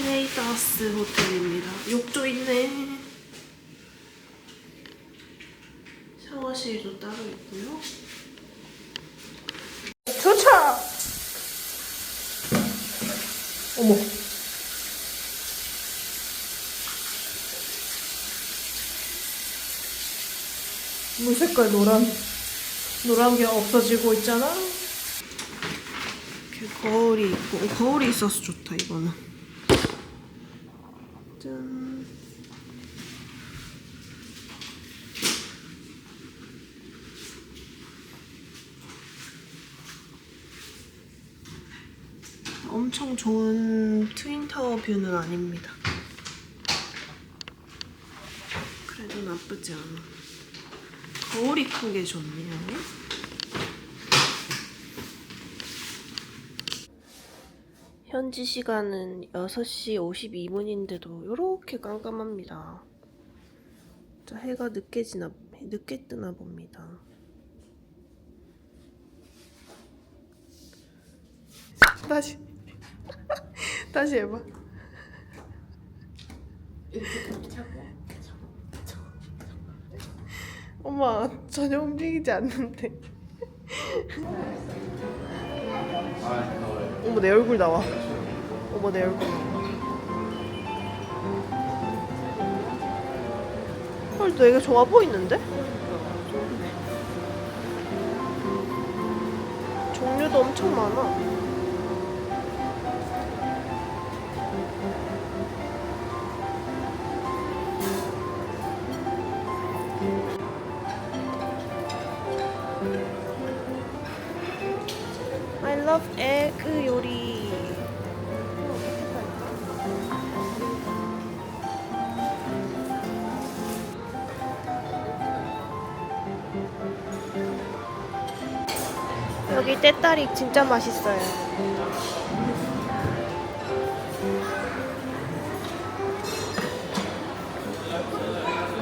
트레이더스 호텔입니다. 욕조 있네. 샤워실도 따로 있고요. 도착! 어머. 물 색깔 노란 노란 게 없어지고 있잖아. 이렇게 거울이 있고 어, 거울이 있어서 좋다 이거는. 짠. 엄청 좋은 트윈타워 뷰는 아닙니다. 그래도 나쁘지 않아. 거울이 큰 게 좋네요. 현지 시간은 6시 52분인데도 이렇게 깜깜합니다. 자, 해가 늦게 지나 늦게 뜨나 봅니다. 다시 다시 해봐. 엄마 전혀 움직이지 않는데. 어머 내 얼굴 나와. 어머 내 얼굴. 헐 되게 좋아 보이는데? 종류도 엄청 많아. 여기 때딸이 진짜 맛있어요.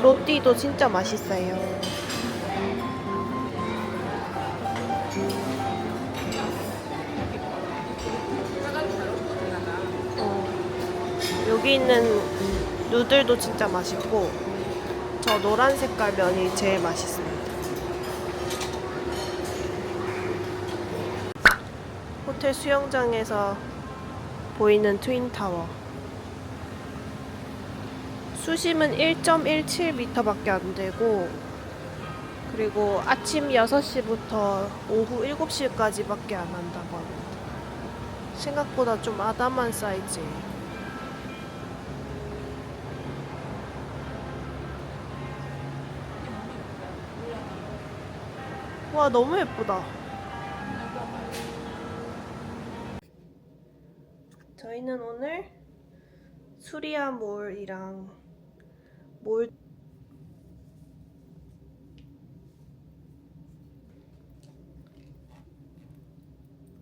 로띠도 진짜 맛있어요. 어, 여기 있는 누들도 진짜 맛있고 저 노란 색깔 면이 제일 맛있습니다. 호텔 수영장에서 보이는 트윈타워. 수심은 1.17m밖에 안 되고 그리고 아침 6시부터 오후 7시까지 밖에 안 한다고 합니다. 생각보다 좀 아담한 사이즈예요. 와 너무 예쁘다. 저희는 오늘 수리아 몰이랑 몰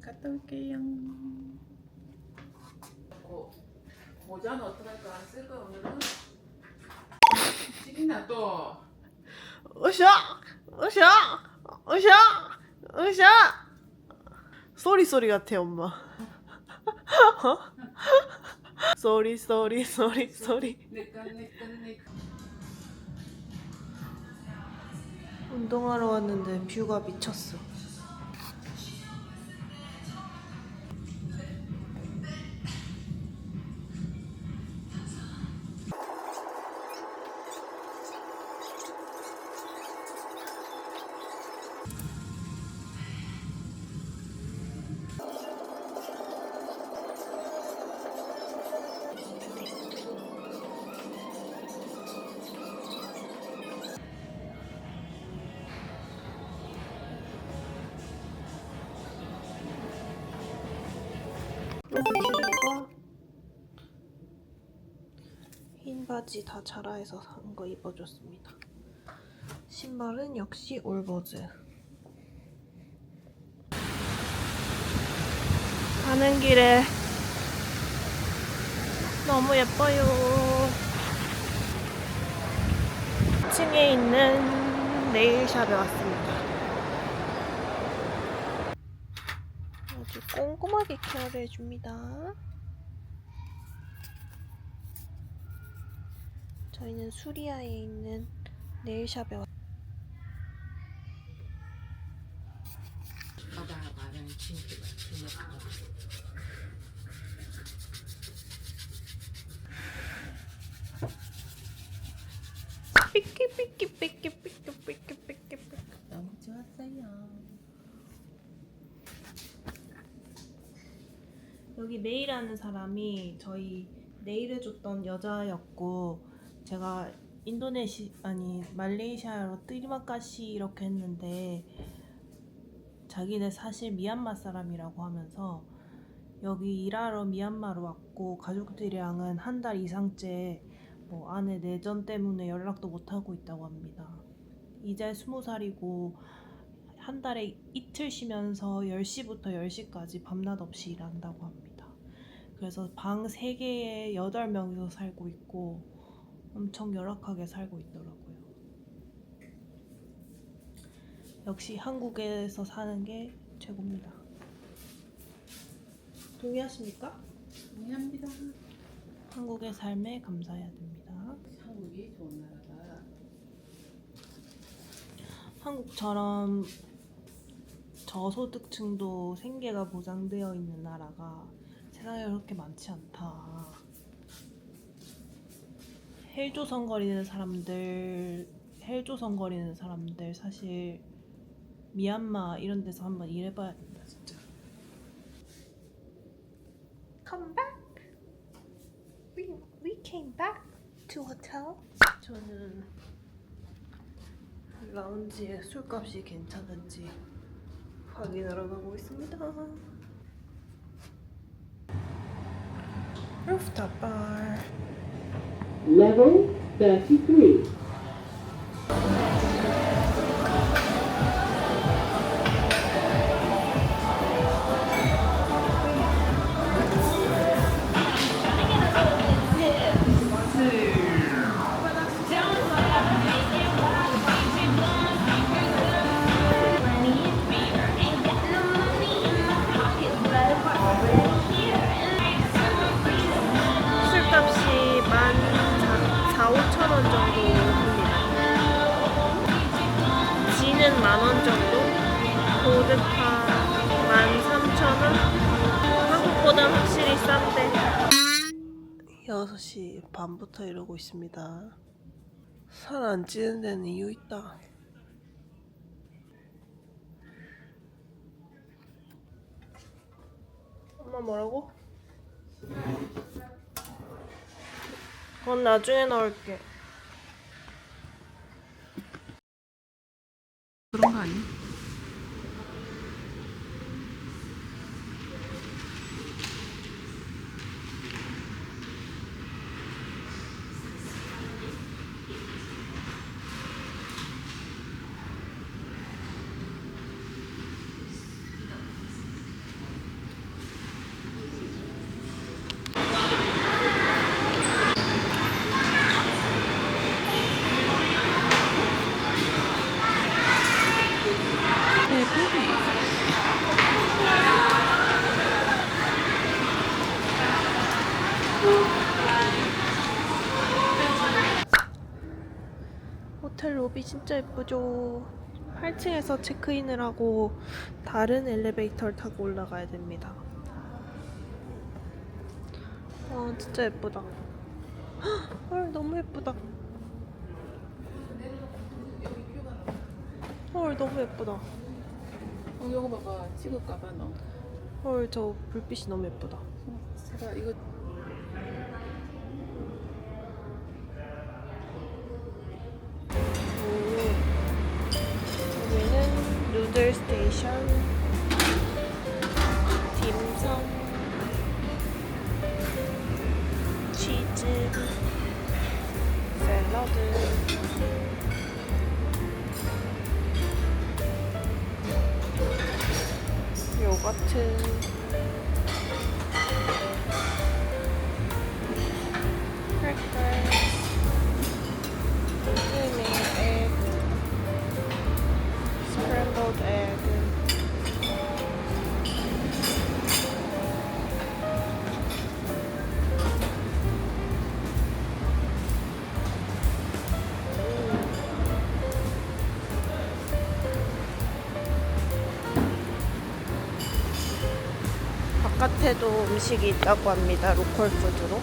갔다 올게요. 고, 모자는 어떡할까? 안쓸 거야, 오늘은? 찍나 또? 으쌰! 으쌰! 으쌰! 으쌰! 쏘리 쏘리 같아 엄마. 쏘리 쏘리 쏘리 쏘리. 운동하러 왔는데 뷰가 미쳤어. 로티과 흰 바지 다 자라에서 산 거 입어줬습니다. 신발은 역시 올버즈. 가는 길에 너무 예뻐요. 2층에 있는 네일샵에 왔습니다. 꼼꼼하게 케어를 해줍니다. 저희는 수리아에 있는 네일샵에 왔 삐끼 삐끼 삐끼 여기 네일하는 사람이 저희 네일해줬던 여자였고 제가 인도네시 아니 말레이시아로 뜨리마까시 이렇게 했는데 자기네 사실 미얀마 사람이라고 하면서 여기 일하러 미얀마로 왔고 가족들이랑은 한 달 이상째 뭐 아내 내전 때문에 연락도 못 하고 있다고 합니다. 이제 스무 살이고 한 달에 이틀 쉬면서 10시부터 10시까지 밤낮 없이 일한다고 합니다. 그래서 방 3개에 8명이서 살고 있고 엄청 열악하게 살고 있더라고요. 역시 한국에서 사는 게 최고입니다. 동의하십니까? 미안합니다. 한국의 삶에 감사해야 됩니다. 한국이 좋은 나라다. 한국처럼 저소득층도 생계가 보장되어 있는 나라가 세상에 그렇게 많지 않다. 헬조선거리는 사람들, 헬조선거리는 사람들 사실 미얀마 이런 데서 한번 일해봐야 된다 진짜. Come back. We we came back to hotel. 저는 라운지의 술값이 괜찮은지 확인하러 가고 있습니다. rooftop bar. Level 33. 보드카 만 3천 원. 한국보다 확실히 싼데. 6시 반부터 이러고 있습니다. 살 안 찌는 데는 이유 있다. 엄마 뭐라고? 그건 나중에 넣을게. 그런 거 아니야? 진짜 예쁘죠. 8층에서 체크인을 하고 다른 엘리베이터를 타고 올라가야 됩니다. 와 진짜 예쁘다. 헐 너무 예쁘다. 헐 너무 예쁘다. 어, 이거 봐봐. 찍을까봐 너. 헐 저 불빛이 너무 예쁘다. 제가 이거 누들 스테이션 딤섬 치즈 샐러드 요거트 밑에도 음식이 있다고 합니다. 로컬 푸드로.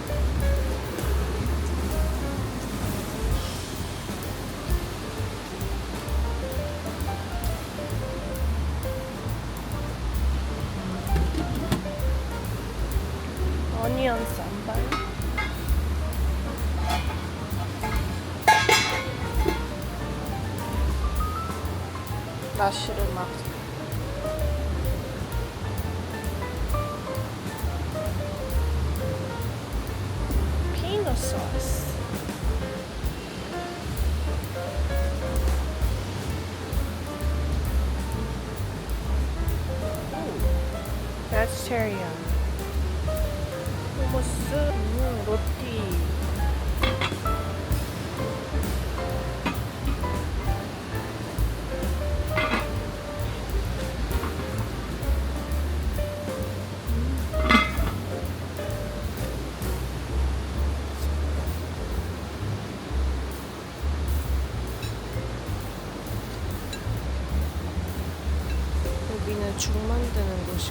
어니언 쌈발. 마시르 막. soy sauce. That's teriyaki.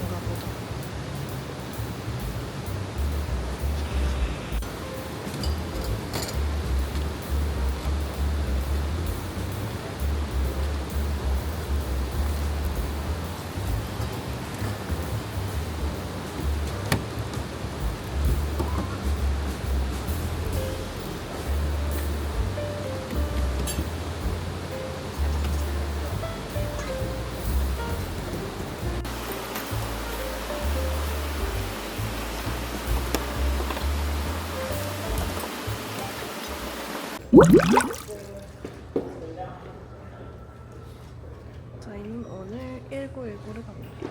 만 저희는 오늘 1919를 갑니다.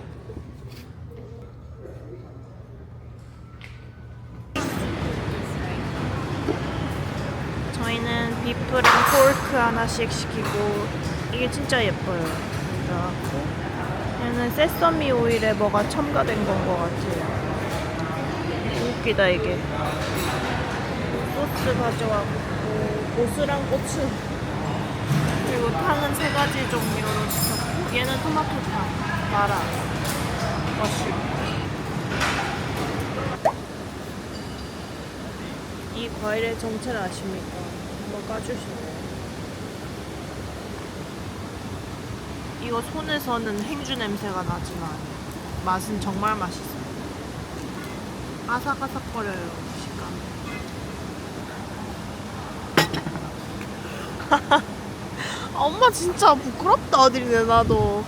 저희는 비프랑 포크 하나씩 시키고 이게 진짜 예뻐요. 그래갖고 얘는 세서미 오일에 뭐가 첨가된 건 것 같아요. 웃기다 이게. 소스 가져왔고 고수랑 고추 그리고 탕은 세 가지 종류로 시켰고 얘는 토마토탕, 마라, 머쉬 이 과일의 정체를 아십니까? 한번 까주실래요? 이거 손에서는 행주 냄새가 나지만 맛은 정말 맛있어요 아삭아삭거려요 엄마 진짜 부끄럽다 어디네 나도